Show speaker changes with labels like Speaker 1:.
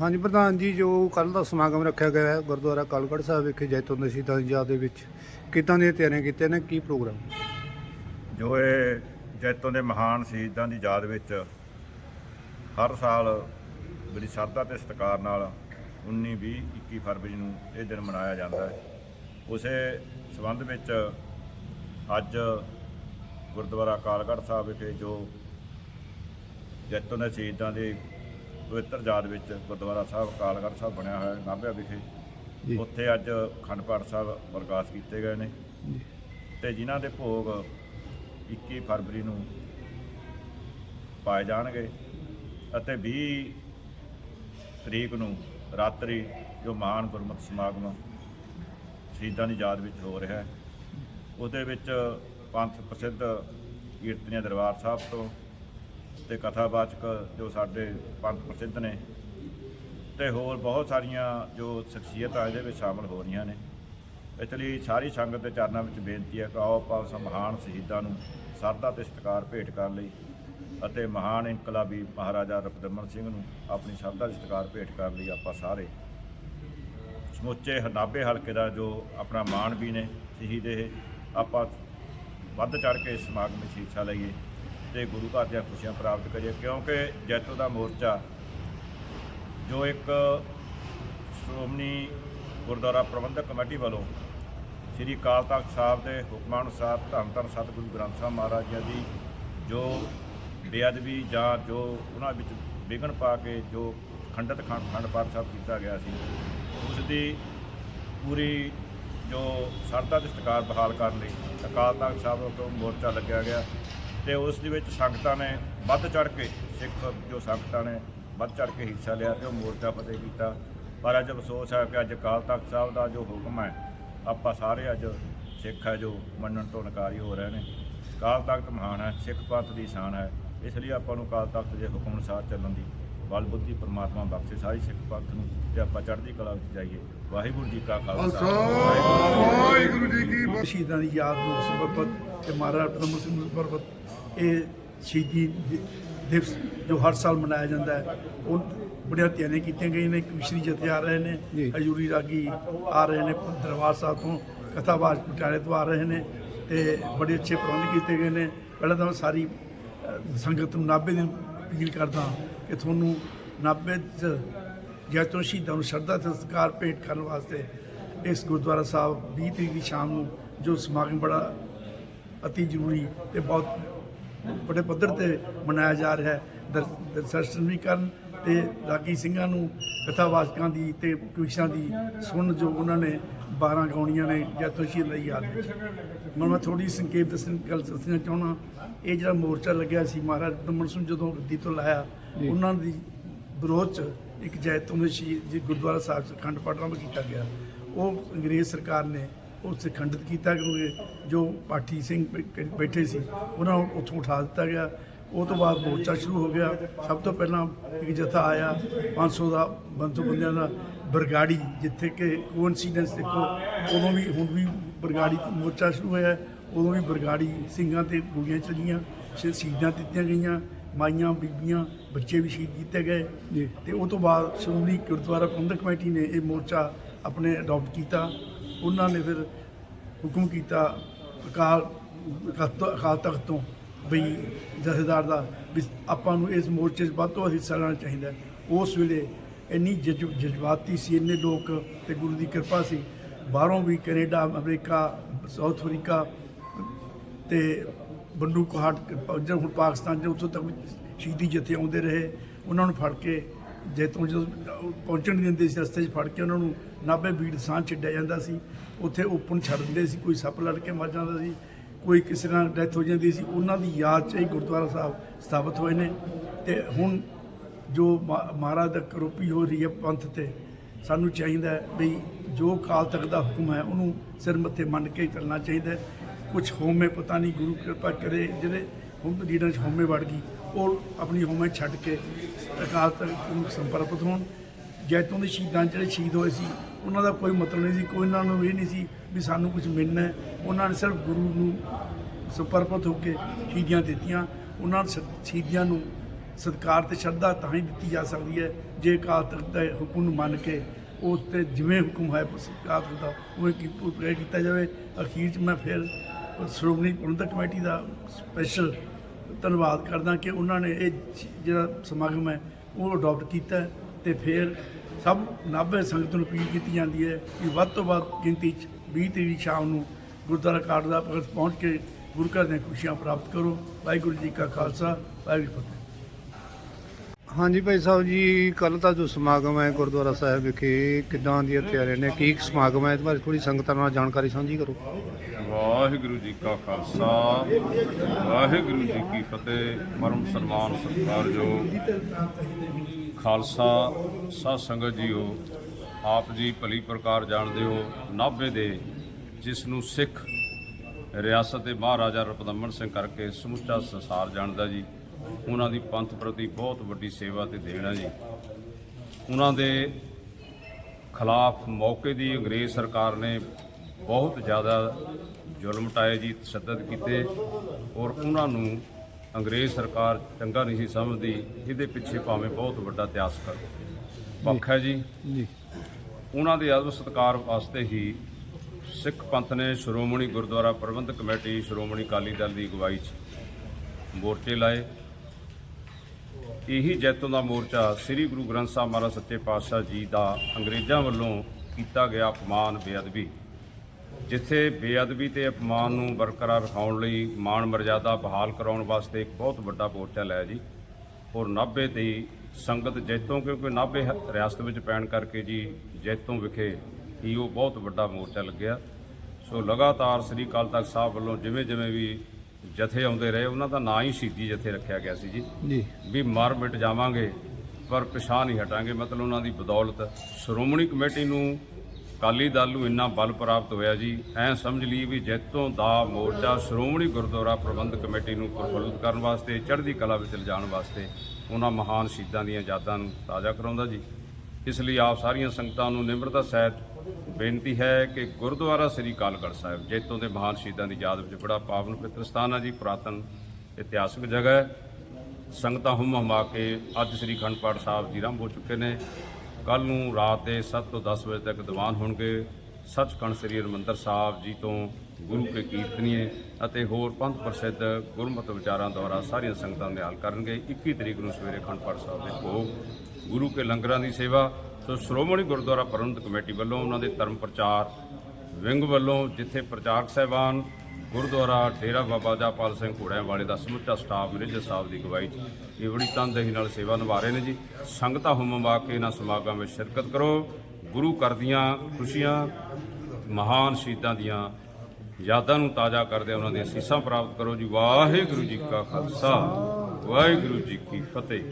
Speaker 1: ਹਾਂਜੀ, ਪ੍ਰਧਾਨ ਜੀ, ਜੋ ਕੱਲ ਦਾ ਸਮਾਗਮ ਰੱਖਿਆ ਗਿਆ ਹੈ, ਗੁਰਦੁਆਰਾ ਕਾਲਗੜ੍ਹ ਸਾਹਿਬ ਵਿਖੇ ਜੈਤੂਨ ਦੇ ਸ਼ਹੀਦਾਂ ਦੀ ਯਾਦ ਦੇ ਵਿੱਚ ਕਿੱਦਾਂ ਦੀਆਂ ਤਿਆਰੀਆਂ ਕੀਤੀਆਂ ਨੇ, ਕੀ ਪ੍ਰੋਗਰਾਮ?
Speaker 2: ਜੋ ਇਹ ਜੈਤੋਂ ਦੇ ਮਹਾਨ ਸ਼ਹੀਦਾਂ ਦੀ ਯਾਦ ਵਿੱਚ ਹਰ ਸਾਲ ਬੜੀ ਸ਼ਰਧਾ ਤੇ ਸਤਿਕਾਰ ਨਾਲ 19 20 21 ਫਰਵਰੀ ਨੂੰ ਇਹ ਦਿਨ ਮਨਾਇਆ ਜਾਂਦਾ ਹੈ। ਉਸੇ ਸਬੰਧ ਵਿੱਚ ਅੱਜ ਗੁਰਦੁਆਰਾ ਕਾਲਗੜ੍ਹ ਸਾਹਿਬ ਵਿਖੇ ਜੋ ਜੈਤੋਂ ਦੇ ਸ਼ਹੀਦਾਂ ਦੇ ਪਵਿੱਤਰ ਯਾਦ ਵਿੱਚ ਗੁਰਦੁਆਰਾ ਸਾਹਿਬ ਕਾਲਗੜ੍ਹ ਸਾਹਿਬ ਬਣਿਆ ਹੋਇਆ ਹੈ ਨਾਭਿਆ। ਵਿਖੇ। ਉੱਥੇ ਅੱਜ ਅਖੰਡ ਪਾਠ ਸਾਹਿਬ ਪ੍ਰਕਾਸ਼ ਕੀਤੇ ਗਏ ਨੇ। ਤੇ ਜਿਨ੍ਹਾਂ ਦੇ ਭੋਗ 21 ਫਰਵਰੀ ਨੂੰ ਪਾਏ ਜਾਣਗੇ ਅਤੇ 20 ਤਰੀਕ ਨੂੰ ਰਾਤਰੀ ਜੋ ਮਹਾਨ ਗੁਰਮਤਿ ਸਮਾਗਮ ਸ਼ਹੀਦਾਂ ਦੀ ਯਾਦ ਵਿੱਚ ਹੋ ਰਿਹਾ ਹੈ ਉਹਦੇ ਵਿੱਚ ਪੰਥ ਪ੍ਰਸਿੱਧ ਕੀਰਤਨੀਆ ਦਰਬਾਰ ਸਾਹਿਬ ਤੋਂ ਤੇ ਕਥਾਵਾਚਕ ਜੋ ਸਾਡੇ ਪੰਥ ਪ੍ਰਸਿੱਧ ਨੇ ਤੇ ਹੋਰ ਬਹੁਤ ਸਾਰੀਆਂ ਜੋ ਸ਼ਖਸੀਅਤਾਂ ਇਹਦੇ ਵਿੱਚ ਸ਼ਾਮਲ ਹੋ ਰਹੀਆਂ ਨੇ। ਇਸ ਲਈ ਸਾਰੀ ਸੰਗਤ ਦੇ ਚਰਨਾਂ ਵਿੱਚ ਬੇਨਤੀ ਹੈ ਕਿ ਆਓ ਆਪਾਂ ਉਸ ਮਹਾਨ ਸ਼ਹੀਦਾਂ ਨੂੰ ਸਰਦਾ ਤੇ ਸਤਿਕਾਰ ਭੇਟ ਕਰਨ ਲਈ ਅਤੇ ਮਹਾਨ ਇਨਕਲਾਬੀ ਮਹਾਰਾਜਾ ਰਪਦਮਨ ਸਿੰਘ ਨੂੰ ਆਪਣੀ ਸਰਦਾ ਤੇ ਸਤਿਕਾਰ ਭੇਟ ਕਰਨ ਲਈ ਆਪਾਂ ਸਾਰੇ ਸਮੁੱਚੇ ਹਨਾਬੇ ਹਲਕੇ ਦਾ ਜੋ ਆਪਣਾ ਮਾਣ ਵੀ ਨੇ ਸ਼ਹੀਦ ਇਹ, ਆਪਾਂ ਵੱਧ ਚੜ ਕੇ ਇਸ ਸਮਾਗਮ ਵਿੱਚ ਹਿੱਸਾ ਲਈਏ। ਤੇ ਗੁਰੂ ਘਰ ਦੀਆਂ ਖੁਸ਼ੀਆਂ ਪ੍ਰਾਪਤ ਕਰੀਏ, ਕਿਉਂਕਿ ਜੈਤੋ ਦਾ ਮੋਰਚਾ, ਜੋ ਇੱਕ ਸ਼੍ਰੋਮਣੀ ਗੁਰਦੁਆਰਾ ਪ੍ਰਬੰਧਕ ਕਮੇਟੀ ਵੱਲੋਂ ਸ੍ਰੀ ਅਕਾਲ ਤਖਤ ਸਾਹਿਬ ਦੇ ਹੁਕਮਾਂ ਅਨੁਸਾਰ ਧੰਨ ਧੰਨ ਸਤਿਗੁਰੂ ਗ੍ਰੰਥ ਸਾਹਿਬ ਮਹਾਰਾਜ ਜੀ ਦੀ, ਜੋ ਬੇਅਦਬੀ ਜਾਂ ਜੋ ਉਹਨਾਂ ਵਿੱਚ ਵਿਘਨ ਪਾ ਕੇ ਜੋ ਖੰਡਿਤ ਖੰਡ ਖੰਡ ਪਾਠ ਸਾਹਿਬ ਕੀਤਾ ਗਿਆ ਸੀ ਉਸ ਦੀ ਪੂਰੀ ਜੋ ਸਰਦਾ ਤੇ ਸਤਿਕਾਰ ਬਹਾਲ ਕਰਨ ਲਈ ਅਕਾਲ ਤਖਤ ਸਾਹਿਬ ਤੋਂ ਮੋਰਚਾ ਲੱਗਿਆ ਗਿਆ। ਤੇ ਉਸ ਦੇ ਵਿੱਚ ਸੰਗਤਾਂ ਨੇ ਵੱਧ ਚੜ ਕੇ ਸਿੱਖ ਜੋ ਸੰਗਤਾਂ ਨੇ ਵੱਧ ਚੜ ਕੇ ਹਿੱਸਾ ਲਿਆ ਤੇ ਉਹ ਮੋਰਚਾ ਫਤਿਹ ਕੀਤਾ। ਪਰ ਅੱਜ ਅਫਸੋਸ ਹੈ ਕਿ ਅੱਜ ਅਕਾਲ ਤਖਤ ਸਾਹਿਬ ਦਾ ਜੋ ਹੁਕਮ ਹੈ ਆਪਾਂ ਸਾਰੇ ਅੱਜ ਸਿੱਖ ਹੈ ਜੋ ਮੰਨਣ ਤੋਂ ਨਕਾਰੀ ਹੋ ਰਹੇ ਨੇ। ਅਕਾਲ ਤਖਤ ਮਹਾਨ ਹੈ ਸਿੱਖ ਪੰਥ ਦੀ ਸ਼ਾਨ ਹੈ। ਇਸ ਲਈ ਆਪਾਂ ਨੂੰ ਅਕਾਲ ਤਖਤ ਦੇ ਹੁਕਮ ਅਨੁਸਾਰ ਚੱਲਣ ਦੀ ਬਲ ਬੁੱਧੀ ਪ੍ਰਮਾਤਮਾ ਬਖਸ਼ੇ ਸਾਰੀ ਸਿੱਖ ਪੰਥ ਨੂੰ ਤੇ ਆਪਾਂ ਚੜ੍ਹਦੀ ਕਲਾ ਵਿੱਚ ਜਾਈਏ। ਵਾਹਿਗੁਰੂ ਜੀ ਕਾ ਖਾਲਸਾ।
Speaker 3: ਵਾਹਿਗੁਰੂ ਜੀ ਕੀ
Speaker 4: ਸ਼ਹੀਦਾਂ ਦੀ ਯਾਦ ਨੂੰ ਸਮਰਪਿਤ ਤੇ ਮਹਾਰਾਜਾ ਪ੍ਰਤਮ ਸਿੰਘ ਨੂੰ ਸਮਰਪਿਤ ਇਹ ਸ਼ਹੀਦੀ ਦਿਵਸ ਜੋ ਹਰ ਸਾਲ ਮਨਾਇਆ ਜਾਂਦਾ ਹੈ ਉਹ ਬੜੀਆਂ ਤਿਆਰੀਆਂ ਕੀਤੀਆਂ ਗਈਆਂ ਨੇ ਕਮਿਸ਼ਨਰੀ ਜਥੇ ਆ ਰਹੇ ਨੇ। ਹਜੂਰੀ ਰਾਗੀ ਆ ਰਹੇ ਨੇ ਦਰਬਾਰ ਸਾਹਿਬ ਤੋਂ ਕਥਾਵਾਚ ਪਟਿਆਲੇ ਤੋਂ ਆ ਰਹੇ ਨੇ ਤੇ ਬੜੇ ਅੱਛੇ ਪ੍ਰਬੰਧ ਕੀਤੇ ਗਏ ਨੇ ਪਹਿਲਾਂ ਤਾਂ ਸਾਰੀ ਸੰਗਤ ਨੂੰ ਨਾਭੇ ਦੀ ਅਪੀਲ ਕਰਦਾ ਕਿ ਤੁਹਾਨੂੰ ਨਾਭੇ 'ਚ ਜੈਤੋਂ ਸ਼ਹੀਦਾਂ ਨੂੰ ਸ਼ਰਧਾ ਤੇ ਸਤਿਕਾਰ ਭੇਟ ਕਰਨ ਵਾਸਤੇ ਇਸ ਗੁਰਦੁਆਰਾ ਸਾਹਿਬ 20 ਤਰੀਕ ਦੀ ਸ਼ਾਮ ਨੂੰ ਜੋ ਸਮਾਗਮ ਬੜਾ ਅਤੀ ਜ਼ਰੂਰੀ ਤੇ ਬਹੁਤ ਬੜੇ ਪੱਧਰ ਤੇ ਮਨਾਇਆ ਜਾ ਰਿਹਾ ਹੈ। ਦਰ- ਦਰਸ਼ਨ ਵੀ ਕਰਨ ਤੇ ਰਾਗੀ ਸਿੰਘਾਂ ਨੂੰ ਕਥਾਵਾਚਕਾਂ ਦੀ ਤੇ ਕਵਿਸ਼ਾਂ ਦੀ ਸੁਣ ਜੋ ਉਹਨਾਂ ਨੇ 12 ਗਾਉਣੀਆਂ ਨੇ ਜੈਤੋਂ ਸ਼ਹੀਦਾਂ ਦੀ ਯਾਦ ਵਿੱਚ। ਮੈਂ ਮੈਂ ਥੋੜੀ ਸੰਖੇਪ ਦੱਸਣ ਗੱਲ ਦੱਸਣਾ ਚਾਹੁੰਦਾ ਇਹ ਜਿਹੜਾ ਮੋਰਚਾ ਲੱਗਿਆ ਸੀ ਮਹਾਰਾਜ ਦਮਨ ਸਿੰਘ ਜਦੋਂ ਗੱਦੀ ਤੋਂ ਲਾਇਆ ਉਹਨਾਂ ਦੀ ਵਿਰੋਧ ਚ ਇੱਕ ਜੈਤੋਂ ਦੇ ਸ਼ਹੀਦ ਜੀ ਗੁਰਦੁਆਰਾ ਸਾਹਿਬ ਚ ਖੰਡ ਪਾਠ ਆਰੰਭ ਕੀਤਾ ਗਿਆ। ਉਹ ਅੰਗਰੇਜ਼ ਸਰਕਾਰ ਨੇ ਉਸ ਤੇ ਖੰਡਿਤ ਕੀਤਾ ਕਿਉਂਕਿ ਜੋ ਪਾਠੀ ਸਿੰਘ ਬੈਠੇ ਸੀ ਉਹਨਾਂ ਨੂੰ ਉੱਥੋਂ ਉਠਾ ਦਿੱਤਾ ਗਿਆ। ਉਹ ਤੋਂ ਬਾਅਦ ਮੋਰਚਾ ਸ਼ੁਰੂ ਹੋ ਗਿਆ। ਸਭ ਤੋਂ ਪਹਿਲਾਂ ਇੱਕ ਜਥਾ ਆਇਆ 500 ਦਾ 500 ਬੰਦਿਆਂ ਦਾ ਬਰਗਾੜੀ ਜਿੱਥੇ ਕਿ ਕੋਇਨਸੀਡੈਂਸ ਦੇਖੋ ਉਦੋਂ ਵੀ ਹੁਣ ਵੀ ਬਰਗਾੜੀ ਮੋਰਚਾ ਸ਼ੁਰੂ ਹੋਇਆ। ਉਦੋਂ ਵੀ ਬਰਗਾੜੀ ਸਿੰਘਾਂ ਤੇ ਗੋਲੀਆਂ ਚੱਲੀਆਂ ਸ਼- ਸ਼ਹੀਦਾਂ ਦਿੱਤੀਆਂ ਗਈਆਂ ਮਾਈਆਂ ਬੀਬੀਆਂ ਬੱਚੇ ਵੀ ਸ਼ਹੀਦ ਕੀਤੇ ਗਏ। ਤੇ ਉਹ ਤੋਂ ਬਾਅਦ ਸ਼੍ਰੋਮਣੀ ਗੁਰਦੁਆਰਾ ਪ੍ਰਬੰਧਕ ਕਮੇਟੀ ਨੇ ਇਹ ਮੋਰਚਾ ਆਪਣੇ ਅਡਾਪਟ ਕੀਤਾ। ਉਹਨਾਂ ਨੇ ਫਿਰ ਹੁਕਮ ਕੀਤਾ ਅਕਾਲ ਅਕਾਲ ਤੋਂ- ਅਕਾਲ ਤਖਤ ਤੋਂ ਵੀ ਜਥੇਦਾਰ ਦਾ ਵੀ ਆਪਾਂ ਨੂੰ ਇਸ ਮੋਰਚੇ 'ਚ ਵੱਧ ਤੋਂ ਵੱਧ ਹਿੱਸਾ ਲੈਣਾ ਚਾਹੀਦਾ ਉਸ ਵੇਲੇ ਇੰਨੀ ਜਜ਼ਬ- ਜਜ਼ਬਾਤੀ ਸੀ, ਇੰਨੇ ਲੋਕ ਤੇ ਗੁਰੂ ਦੀ ਕਿਰਪਾ ਸੀ। ਬਾਹਰੋਂ ਵੀ ਕੈਨੇਡਾ, ਅਮਰੀਕਾ, ਸਾਊਥ ਅਫਰੀਕਾ ਤੇ ਬੰਦੂ ਕੋਹਾਟ ਹੁਣ ਪਾਕਿਸਤਾਨ ਦੇ ਉੱਥੋਂ ਤੱਕ ਸ਼ਹੀਦੀ ਜਥੇ ਆਉਂਦੇ ਰਹੇ, ਉਹਨਾਂ ਨੂੰ ਫੜ ਕੇ ਜੈਤੋਂ ਜਦੋਂ ਪਹੁੰਚਣ ਨਹੀਂ ਦਿੰਦੇ ਸੀ, ਰਸਤੇ 'ਚ ਫੜ ਕੇ ਉਹਨਾਂ ਨੂੰ ਨਾਭੇ ਬੀੜ ਸਾਂ ਛੱਡਿਆ ਜਾਂਦਾ ਸੀ। ਉੱਥੇ ਓਪਨ ਛੱਡ ਦਿੰਦੇ ਸੀ, ਕੋਈ ਸੱਪ ਲੜ ਕੇ ਮਰ ਜਾਂਦਾ ਸੀ, ਕੋਈ ਕਿਸੇ ਨਾਲ ਡੈਥ ਹੋ ਜਾਂਦੀ ਸੀ। ਉਹਨਾਂ ਦੀ ਯਾਦ 'ਚ ਹੀ ਗੁਰਦੁਆਰਾ ਸਾਹਿਬ ਸਥਾਪਿਤ ਹੋਏ ਨੇ। ਤੇ ਹੁਣ ਜੋ ਮਹਾਰਾਜ ਦਾ ਕਰੋਪੀ ਹੋ ਰਹੀ ਹੈ ਪੰਥ ਤੇ, ਸਾਨੂੰ ਚਾਹੀਦਾ ਹੈ ਵੀ ਜੋ ਕਾਲ ਤੱਕ ਦਾ ਹੁਕਮ ਹੈ, ਉਹਨੂੰ ਸਿਰ ਮੱਥੇ ਮੰਨ ਕੇ ਚੱਲਣਾ ਚਾਹੀਦਾ ਹੈ। ਕੁਝ ਹੋਮੇ ਪਤਾ ਨਹੀਂ ਗੁਰੂ ਕਿਰਪਾ ਕਰੇ, ਜਿਹੜੇ ਹੁਣ ਲੀਡਰਾਂ 'ਚ ਹੋਮੇ ਵੜ ਗਈ, ਉਹ ਆਪਣੀ ਹੋਮੇ ਛੱਡ ਕੇ ਅਕਾਲ ਤਖਤ ਨੂੰ ਸੰਪਰਪਿਤ ਹੋਣ। ਜੈਤੋਂ ਦੇ ਸ਼ਹੀਦਾਂ ਜਿਹੜੇ ਸ਼ਹੀਦ ਹੋਏ ਸੀ, ਉਹਨਾਂ ਦਾ ਕੋਈ ਮਤਲਬ ਨਹੀਂ ਸੀ, ਕੋਈ ਉਹਨਾਂ ਨੂੰ ਇਹ ਨਹੀਂ ਸੀ ਵੀ ਸਾਨੂੰ ਕੁਝ ਮਿਲਣਾ ਉਹਨਾਂ ਨੇ ਸਿਰਫ ਗੁਰੂ ਨੂੰ ਸਮਰਪਿਤ ਹੋ ਕੇ ਸ਼ਹੀਦੀਆਂ ਦਿੱਤੀਆਂ। ਉਹਨਾਂ ਸ- ਸ਼ਹੀਦੀਆਂ ਨੂੰ ਸਤਿਕਾਰ ਤੇ ਸ਼ਰਧਾ ਤਾਂ ਹੀ ਦਿੱਤੀ ਜਾ ਸਕਦੀ ਹੈ, ਜੇ ਅਕਾਲ ਤਖਤ ਦੇ ਹੁਕਮ ਨੂੰ ਮੰਨ ਕੇ ਉਸ ਤੇ ਜਿਵੇਂ ਹੁਕਮ ਹੈ ਅਕਾਲ ਦਾ, ਉਵੇਂ ਕੀ ਪ੍ਰੇਰ ਕੀਤਾ ਜਾਵੇ। ਅਖੀਰ 'ਚ ਮੈਂ ਫਿਰ ਸ਼੍ਰੋਮਣੀ ਪ੍ਰਬੰਧਕ ਕਮੇਟੀ ਦਾ ਸਪੈਸ਼ਲ ਧੰਨਵਾਦ ਕਰਦਾ ਕਿ ਉਹਨਾਂ ਨੇ ਇਹ ਜਿਹੜਾ ਸਮਾਗਮ ਹੈ, ਉਹ ਅਡਾਪਟ ਕੀਤਾ ਹੈ ਤੇ ਫਿਰ ਸਭ ਨਾਭੇ ਸੰਗਤ ਨੂੰ ਅਪੀਲ ਕੀਤੀ ਜਾਂਦੀ ਹੈ ਕਿ ਵੱਧ ਤੋਂ ਵੱਧ ਗਿਣਤੀ 'ਚ 20 ਤਰੀਕ ਸ਼ਾਮ ਨੂੰ ਗੁਰਦੁਆਰਾ ਕਾਟ ਦਾ ਭਗਤ ਪਹੁੰਚ ਕੇ ਗੁਰੂ ਘਰ ਦੀਆਂ ਖੁਸ਼ੀਆਂ ਪ੍ਰਾਪਤ ਕਰੋ। ਵਾਹਿਗੁਰੂ ਜੀ ਕਾ ਖਾਲਸਾ ਵਾਹਿਗੁਰੂ ਜੀ ਕੀ ਫਤਿਹ।
Speaker 1: ਹਾਂਜੀ ਭਾਈ ਸਾਹਿਬ ਜੀ ਕੱਲ ਦਾ ਜੋ ਸਮਾਗਮ ਹੈ ਗੁਰਦੁਆਰਾ ਸਾਹਿਬ ਵਿਖੇ ਕਿੱਦਾਂ ਦੀਆਂ ਤਿਆਰੀਆਂ ਨੇ ਕੀ ਸਮਾਗਮ ਹੈ ਇਸ ਬਾਰੇ ਥੋੜੀ ਸੰਗਤਾਂ ਨਾਲ ਜਾਣਕਾਰੀ ਸਾਂਝੀ ਕਰੋ।
Speaker 5: ਵਾਹਿਗੁਰੂ ਜੀ ਕਾ ਖਾਲਸਾ ਵਾਹਿਗੁਰੂ ਜੀ ਕੀ ਫਤਿਹ ਪਰਮ ਸਨਮਾਨ ਸਤਿਕਾਰਯੋਗ। ਖਾਲਸਾ ਸਾਧ ਸੰਗਤ ਜੀਓ, ਆਪ ਜੀ ਭਲੀ ਪ੍ਰਕਾਰ ਜਾਣਦੇ ਹੋ, ਨਾਭੇ ਦੇ, ਜਿਸ ਨੂੰ ਸਿੱਖ ਰਿਆਸਤ ਦੇ ਮਹਾਰਾਜਾ ਰਪਦਮਨ ਸਿੰਘ ਕਰਕੇ ਸਮੁੱਚਾ ਸੰਸਾਰ ਜਾਣਦਾ ਜੀ, ਉਹਨਾਂ ਦੀ ਪੰਥ ਪ੍ਰਤੀ ਬਹੁਤ ਵੱਡੀ ਸੇਵਾ ਤੇ ਦੇਣਾ ਜੀ। ਉਹਨਾਂ ਦੇ ਖਿਲਾਫ ਮੌਕੇ ਦੀ ਅੰਗਰੇਜ਼ ਸਰਕਾਰ ਨੇ ਬਹੁਤ ਜ਼ਿਆਦਾ ਜ਼ੁਲਮ ਟਾਏ ਜੀ, ਤਸ਼ੱਦਦ ਕੀਤੇ ਔਰ ਉਹਨਾਂ ਨੂੰ ਅੰਗਰੇਜ਼ ਸਰਕਾਰ ਚੰਗਾ ਨਹੀਂ ਸੀ ਸਮਝਦੀ ਇਹਦੇ ਪਿੱਛੇ ਭਾਵੇਂ ਬਹੁਤ ਵੱਡਾ ਇਤਿਹਾਸਕ ਪੱਖ ਹੈ ਜੀ।
Speaker 1: ਜੀ।
Speaker 5: ਉਹਨਾਂ ਦੇ ਆਦਰ ਸਤਿਕਾਰ ਵਾਸਤੇ ਹੀ ਸਿੱਖ ਪੰਥ ਨੇ ਸ਼੍ਰੋਮਣੀ ਗੁਰਦੁਆਰਾ ਪ੍ਰਬੰਧਕ ਕਮੇਟੀ ਸ਼੍ਰੋਮਣੀ ਅਕਾਲੀ ਦਲ ਦੀ ਅਗਵਾਈ 'ਚ ਮੋਰਚੇ ਲਾਏ। ਇਹੀ ਜੈਤੋਂ ਦਾ ਮੋਰਚਾ ਸ੍ਰੀ ਗੁਰੂ ਗ੍ਰੰਥ ਸਾਹਿਬ ਮਹਾਰਾਜ ਸੱਚੇ ਪਾਤਸ਼ਾਹ ਜੀ ਦਾ ਅੰਗਰੇਜ਼ਾਂ ਵੱਲੋਂ ਕੀਤਾ ਗਿਆ ਅਪਮਾਨ ਬੇਅਦਬੀ। ਜਿੱਥੇ ਬੇਅਦਬੀ ਤੇ ਅਪਮਾਨ ਨੂੰ ਬਰਕਰਾਰ ਰੱਖਣ ਲਈ ਮਾਣ ਮਰਜ਼ਾਦਾ ਬਹਾਲ ਕਰਾਉਣ ਵਾਸਤੇ ਇੱਕ ਬਹੁਤ ਵੱਡਾ ਮੋਰਚਾ ਲਾਇਆ ਜੀ। ਔਰ ਨਾਭੇ ਤੇ ਸੰਗਤ ਜੈਤੋਂ ਕਿਉਂਕਿ ਨਾਭੇ ਰਿਆਸਤ ਵਿੱਚ ਪੈਣ ਕਰਕੇ ਜੀ ਜੈਤੋਂ ਵਿਖੇ ਹੀ ਉਹ ਬਹੁਤ ਵੱਡਾ ਮੋਰਚਾ ਲੱਗਿਆ। ਸੋ ਲਗਾਤਾਰ ਸ੍ਰੀ ਅਕਾਲ ਤਖਤ ਸਾਹਿਬ ਵੱਲੋਂ ਜਿਵੇਂ ਜਿਵੇਂ ਵੀ ਜਥੇ ਆਉਂਦੇ ਰਹੇ ਉਹਨਾਂ ਦਾ ਨਾਂ ਹੀ ਸ਼ਹੀਦੀ ਜਥੇ ਰੱਖਿਆ ਗਿਆ ਸੀ ਜੀ।
Speaker 1: ਜੀ।
Speaker 5: ਵੀ ਮਰ ਮਿਟ ਜਾਵਾਂਗੇ ਪਰ ਪਿਛਾਂ ਨਹੀਂ ਹਟਾਂਗੇ। ਮਤਲਬ ਉਹਨਾਂ ਦੀ ਬਦੌਲਤ ਸ਼੍ਰੋਮਣੀ ਕਮੇਟੀ ਨੂੰ ਅਕਾਲੀ ਦਲ ਨੂੰ ਇੰਨਾ ਬਲ ਪ੍ਰਾਪਤ ਹੋਇਆ ਜੀ, ਐ ਸਮਝ ਲਈ ਵੀ ਜੈਤੋਂ ਦਾ ਮੋਰਚਾ ਸ਼੍ਰੋਮਣੀ ਗੁਰਦੁਆਰਾ ਪ੍ਰਬੰਧਕ ਕਮੇਟੀ ਨੂੰ ਪ੍ਰਫੁੱਲਤ ਕਰਨ ਵਾਸਤੇ, ਚੜ੍ਹਦੀ ਕਲਾ ਵਿੱਚ ਲਿਜਾਣ ਵਾਸਤੇ ਉਹਨਾਂ ਮਹਾਨ ਸ਼ਹੀਦਾਂ ਦੀਆਂ ਯਾਦਾਂ ਨੂੰ ਤਾਜ਼ਾ ਕਰਾਉਂਦਾ ਜੀ। ਇਸ ਲਈ ਆਪ ਸਾਰੀਆਂ ਸੰਗਤਾਂ ਨੂੰ ਨਿਮਰਤਾ ਸਹਿਤ ਬੇਨਤੀ ਹੈ ਕਿ ਗੁਰਦੁਆਰਾ ਸ੍ਰੀ ਕਾਲਗੜ੍ਹ ਸਾਹਿਬ, ਜੈਤੋਂ ਦੇ ਮਹਾਨ ਸ਼ਹੀਦਾਂ ਦੀ ਯਾਦ ਵਿੱਚ ਬੜਾ ਪਾਵਨ ਪਵਿੱਤਰ ਸਥਾਨ ਹੈ ਜੀ, ਪੁਰਾਤਨ ਇਤਿਹਾਸਕ ਜਗ੍ਹਾ ਹੈ। ਸੰਗਤਾਂ ਹੁਮ ਹਮਾ ਕੇ ਅੱਜ ਸ੍ਰੀ ਅਖੰਡ ਪਾਠ ਸਾਹਿਬ ਜੀ ਰੰਭ ਹੋ ਚੁੱਕੇ ਨੇ। ਕੱਲ ਨੂੰ ਰਾਤ ਦੇ 7 ਤੋਂ 10 ਵਜੇ ਤੱਕ ਦੀਵਾਨ ਹੋਣਗੇ। ਸੱਚਖੰਡ ਸ੍ਰੀ ਹਰਿਮੰਦਰ ਸਾਹਿਬ ਜੀ ਤੋਂ ਗੁਰੂ ਕੇ ਕੀਰਤਨੀਏ ਅਤੇ ਹੋਰ ਪੰਥ ਪ੍ਰਸਿੱਧ ਗੁਰਮਤਿ ਵਿਚਾਰਾਂ ਦੁਆਰਾ ਸਾਰੀਆਂ ਸੰਗਤਾਂ ਨਿਹਾਲ ਕਰਨਗੇ। 21 ਤਰੀਕ ਨੂੰ ਸਵੇਰੇ ਖੰਡ ਪਾਠ ਸਾਹਿਬ ਦੇ ਭੋਗ, ਗੁਰੂ ਕੇ ਲੰਗਰਾਂ ਦੀ ਸੇਵਾ, ਸੋ ਸ਼੍ਰੋਮਣੀ ਗੁਰਦੁਆਰਾ ਪ੍ਰਬੰਧਕ ਕਮੇਟੀ ਵੱਲੋਂ ਉਹਨਾਂ ਦੇ ਧਰਮ ਪ੍ਰਚਾਰ, ਵਿੰਗ ਵੱਲੋਂ ਜਿੱਥੇ ਪ੍ਰਚਾਰਕ ਸਹਿਬਾਨ ਗੁਰਦੁਆਰਾ ਡੇਰਾ ਬਾਬਾ ਜਾਪਾਲ ਸਿੰਘ ਘੋੜਿਆਂ ਵਾਲੇ ਦਾ ਸਮੁੱਚਾ ਸਟਾਫ ਮੈਨੇਜਰ ਸਾਹਿਬ ਦੀ ਅਗਵਾਈ 'ਚ ਇਹ ਬੜੀ ਤਨਦੇਹੀ ਨਾਲ ਸੇਵਾ ਨਿਭਾ ਰਹੇ ਨੇ ਜੀ। ਸੰਗਤਾਂ ਹੁਮ ਵਾ ਕੇ ਇਹਨਾਂ ਸਮਾਗਮਾਂ ਵਿੱਚ ਸ਼ਿਰਕਤ ਕਰੋ। ਗੁਰੂ ਘਰ ਦੀਆਂ ਖੁਸ਼ੀਆਂ, ਮਹਾਨ ਸ਼ਹੀਦਾਂ ਦੀਆਂ ਯਾਦਾਂ ਨੂੰ ਤਾਜ਼ਾ ਕਰਦੇ ਉਹਨਾਂ ਦੀਆਂ ਅਸੀਸਾਂ ਪ੍ਰਾਪਤ ਕਰੋ ਜੀ। ਵਾਹਿਗੁਰੂ ਜੀ ਕਾ ਖਾਲਸਾ, ਵਾਹਿਗੁਰੂ ਜੀ ਕੀ ਫਤਿਹ।